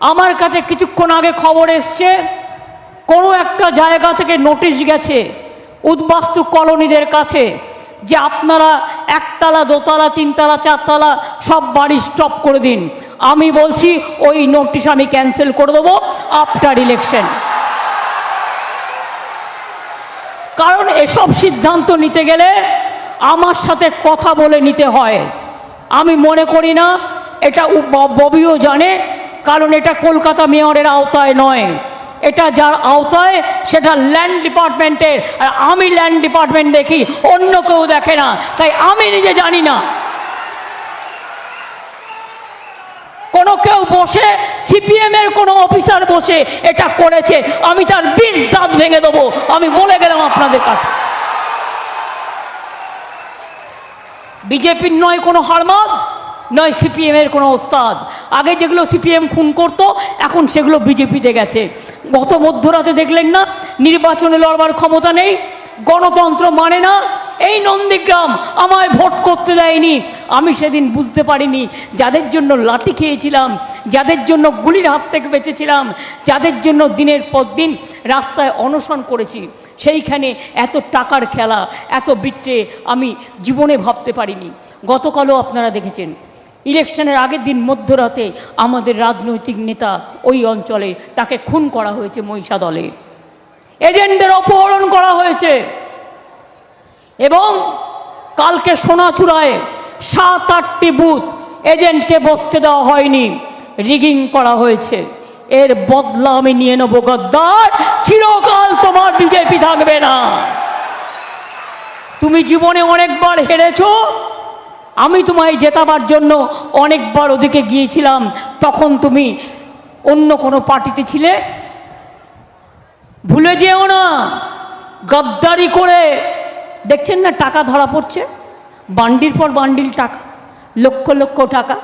আমার কাছে কিছুক্ষণ আগে খবর এসছে, কোনো একটা জায়গা থেকে নোটিশ গেছে উদ্বাস্তু কলোনিদের কাছে যে আপনারা একতলা, দোতলা, তিনতলা, চারতলা সব বাড়ি স্টপ করে দিন। আমি বলছি, ওই নোটিশ আমি ক্যান্সেল করে দেবো আফটার ইলেকশন কারণ এসব সিদ্ধান্ত নিতে গেলে আমার সাথে কথা বলে নিতে হয়। আমি মনে করি না, এটা ববিও জানে কারণ এটা কলকাতা মেয়রের আওতায় নয়। এটা যার আওতায়, সেটা ল্যান্ড ডিপার্টমেন্টের আর আমি ল্যান্ড ডিপার্টমেন্ট দেখি, অন্য কেউ দেখে না। তাই আমি নিজে জানি না। কোনো কেউ বসে সিপিএম এর কোনো অফিসার বসে এটা করেছে, আমি তার বিষ দাঁত ভেঙে দেবো। আমি বলে গেলাম আপনাদের কাছে। বিজেপির নয় কোনো হারমাদ নয় সিপিএমের কোনো ওস্তাদ। আগে যেগুলো সিপিএম খুন করতো, এখন সেগুলো বিজেপিতে গেছে। গত মধ্যরাতে দেখলেন না, নির্বাচনে লড়বার ক্ষমতা নেই, গণতন্ত্র মানে না, এই নন্দীগ্রাম আমায় ভোট করতে দেয়নি। আমি সেদিন বুঝতে পারিনি, যাদের জন্য লাঠি খেয়েছিলাম, যাদের জন্য গুলির হাত থেকে বেঁচেছিলাম, যাদের জন্য দিনের পর দিন রাস্তায় অনশন করেছি, সেইখানে এত টাকার খেলা, এত বিট্রে আমি জীবনে ভাবতে পারিনি। গতকালও আপনারা দেখেছেন ইলেকশনের আগের দিন মধ্যরাতে আমাদের রাজনৈতিক নেতা ওই অঞ্চলে তাকে খুন করা হয়েছে মহিষা দলে এজেন্টদের অপহরণ করা হয়েছে। এবং কালকে সোনাচূড়ায় সাত, আটটি বুথ এজেন্টকে বসতে দেওয়া হয়নি, রিগিং করা হয়েছে। এর বদলা আমি নিয়ে নেব, গদ্দার। চিরকাল তোমার বিজেপি থাকবে না। তুমি জীবনে অনেকবার হেরেছো আমি তোমায় জেতাবার জন্য অনেকবার ওদিকে গিয়েছিলাম, তখন তুমি অন্য কোনো পার্টিতে ছিলে? ভুলে যেও না। গদ্দারি করে, দেখছেন না টাকা ধরা পড়ছে? বান্ডিল পর বান্ডিল টাকা, লক্ষ লক্ষ টাকা।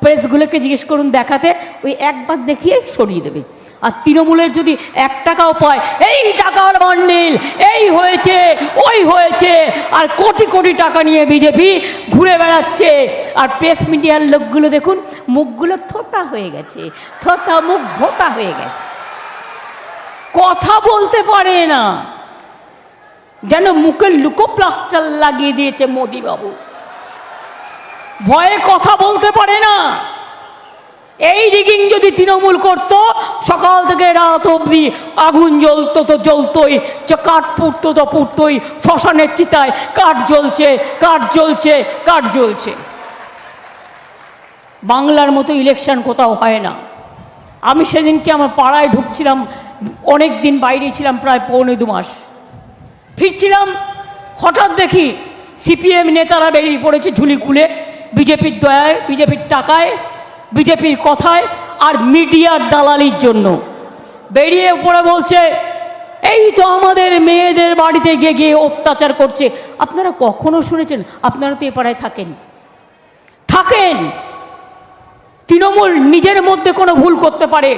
প্রেসগুলোকে জিজ্ঞেস করুন দেখাতে। ওই একবার দেখিয়ে সরিয়ে দেবে। আর তৃণমূলের যদি এক টাকাও পায়, এই টাকার বান্ডিল এই হয়েছে, ওই হয়েছে, আর কোটি কোটি টাকা নিয়ে বিজেপি ঘুরে বেড়াচ্ছে। আর প্রেস মিডিয়ার লোকগুলো দেখুন, মুখগুলো থোতা হয়ে গেছে, থোতা মুখ ভোতা হয়ে গেছে। কথা বলতে পারে না। যেন মুখে লুকো প্লাস্টার লাগিয়ে দিয়েছে মোদি বাবু ভয়ে কথা বলতে পারে না। এই রিগিং যদি তৃণমূল করত, সকাল থেকে রাত অবধি আগুন জ্বলতো তো জ্বলতোই কাঠ পুড়তো তো পুড়তোই, শ্মশানের চিতায় কাঠ জ্বলছে কাঠ জ্বলছে কাঠ জ্বলছে। বাংলার মতো ইলেকশন কোথাও হয় না। আমি সেদিনকে আমার পাড়ায় ঢুকছিলাম, অনেক দিন বাইরে ছিলাম, প্রায় পৌনে দু মাস। ফিরছিলাম, হঠাৎ দেখি সিপিএম নেতারা বেরিয়ে পড়েছে ঝুলি খুলে বিজেপির দয়ায়, বিজেপির টাকায় বিজেপির কথায় আর মিডিয়ার দালালির জন্য। বেরিয়ে পড়ে বলছে, এই তো আমাদের মেয়েদের বাড়িতে গিয়ে গিয়ে অত্যাচার করছে। আপনারা কখনো শুনেছেন? আপনারা তো এ পাড়ায় থাকেন। থাকেন। তৃণমূল নিজের মধ্যে কোনো ভুল করতে পারে,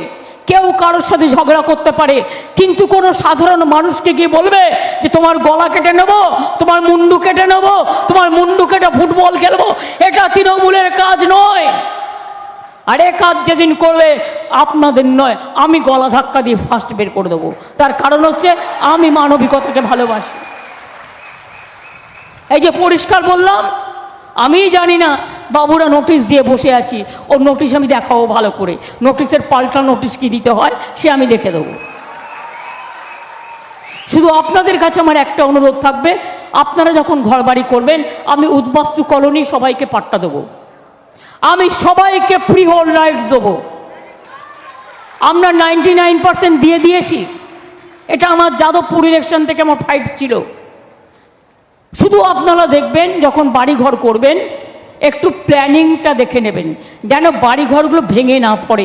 কেউ কারোর সাথে ঝগড়া করতে পারে, কিন্তু কোনো সাধারণ মানুষকে গিয়ে বলবে যে, তোমার গলা কেটে নেব, তোমার মুন্ডু কেটে নেব, তোমার মুন্ডু কেটে ফুটবল খেলব এটা তৃণমূলের কাজ নয় আর এ কাজ যেদিন করবে আপনাদের নয়, আমি গলা ধাক্কা দিয়ে ফার্স্ট বের করে দেবো। তার কারণ হচ্ছে আমি মানবিকতাকে ভালোবাসি। এই যে পরিষ্কার বললাম, আমি জানি না বাবুরা নোটিশ দিয়ে বসে আছি, ওর নোটিশ আমি দেখাবো ভালো করে। নোটিশের পাল্টা নোটিশ কি দিতে হয়, সে আমি দেখে দেবো। শুধু আপনাদের কাছে আমার একটা অনুরোধ থাকবে, আপনারা যখন ঘর বাড়ি করবেন, আমি উদ্বাস্তু কলোনি সবাইকে পাট্টা দেবো। আমি সবাইকে ফ্রি হোল রাইটস দেবো। আমরা নাইনটি নাইন পার্সেন্ট দিয়ে দিয়েছি। এটা আমার যাদবপুর ইলেকশন থেকে আমার ফাইট ছিল। শুধু আপনারা দেখবেন, যখন বাড়িঘর করবেন, একটু প্ল্যানিংটা দেখে নেবেন, যেন বাড়িঘরগুলো ভেঙে না পড়ে।